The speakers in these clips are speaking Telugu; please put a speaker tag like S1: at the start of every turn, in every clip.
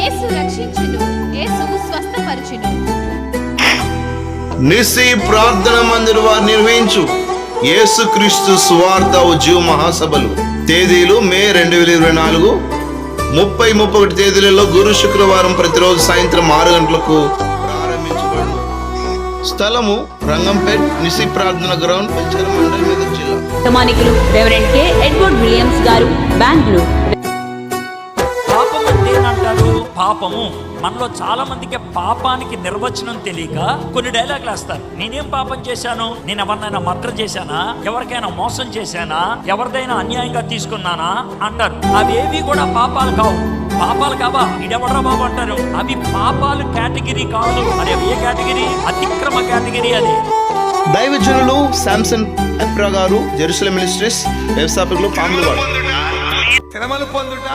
S1: యేసు రక్షించును. యేసు స్వస్థపరచును.
S2: నిసి ప్రార్థన మందిర్ వారు నిర్వహించు. యేసుక్రీస్తు సువార్త ఉద్యోగ మహాసభలు. తేదీలు మే రెండు వేల ఇరవై నాలుగు. ముప్పై ముప్పై ఒకటి తేదీలలో గురు శుక్రవారం ప్రతిరోజు సాయంత్రం ఆరు గంటలకు ప్రారంభించబడును. స్థలము రంగంపేట్ నిసి ప్రార్థన గ్రౌండ్ పంచర మండలి మెదక్ జిల్లా.
S3: రెవరెండ్ కే. ఎడ్వర్డ్ విలియమ్స్ గారు బెంగళూరు.
S4: అంటే పాపము మనలో చాలా మందికి పాపానికి నిర్వచనం తెలియక కొన్ని డైలాగులు వేస్తారు నేనేం పాపం చేశాను? నేను ఎవరినైనా మద్ర చేశానా? ఎవరికైనా మోసం చేశానా? ఎవరిదైనా అన్యాయంగా తీసుకున్నానా? అంటారు అవేవి కూడా పాపాలు కావు. పాపాలు కావా? ఇడెవడరా బాబు అంటారు? అవి పాపాలు కేటగిరీ కాదు. అది ఏ కేటగిరీ? అతిక్రమ కేటగిరీ అది.
S2: దైవజనులు శాంసన్ ఎప్రా గారు జెరూసలం మినిస్ట్రీస్ వ్యవస్థాపకులు పాములవాడు.
S5: శ్రమలు పొందుట?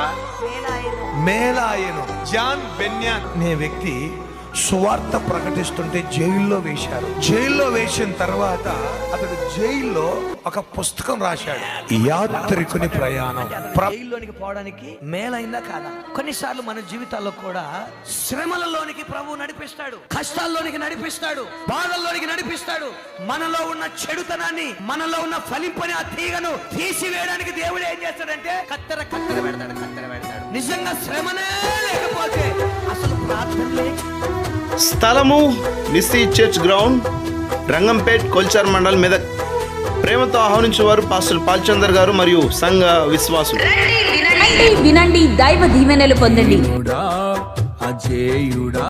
S5: మేలాయను. జాన్ బెన్యాన్ అనే వ్యక్తి సువార్త ప్రకటిస్తుంటే జైల్లో వేశారు. జైల్లో వేసిన తర్వాత అతడు జైల్లో ఒక పుస్తకం రాశాడు. యాత్రికుని ప్రయాణం.
S6: జైల్లోనికి పోవడానికి మేలైందా కాదా? కొన్నిసార్లు మన జీవితాల్లో కూడా శ్రమలలోనికి ప్రభు నడిపిస్తాడు కష్టాల్లోనికి నడిపిస్తాడు బాధల్లోనికి నడిపిస్తాడు. మనలో ఉన్న చెడుతనాన్ని మనలో ఉన్న ఫలింపని ఆ తీగను తీసివేయడానికి దేవుడు ఏం చేస్తాడంటే కత్తెర కత్తెర పెడతాడు కత్తెర పెడతాడు. నిజంగా శ్రమనే లేకపోతే అసలు ప్రార్థనలే
S2: స్థలము Nissi church ground Rangampet Kolchar mandal Medak ప్రేమతో ఆహ్వానించే వారు పాస్టర్ పాల్చందర్ గారు మరియు సంఘ విశ్వాసులు.
S3: వినండి. వినండి. దైవ దీవెనలు పొందండి.
S7: అజేయుడా.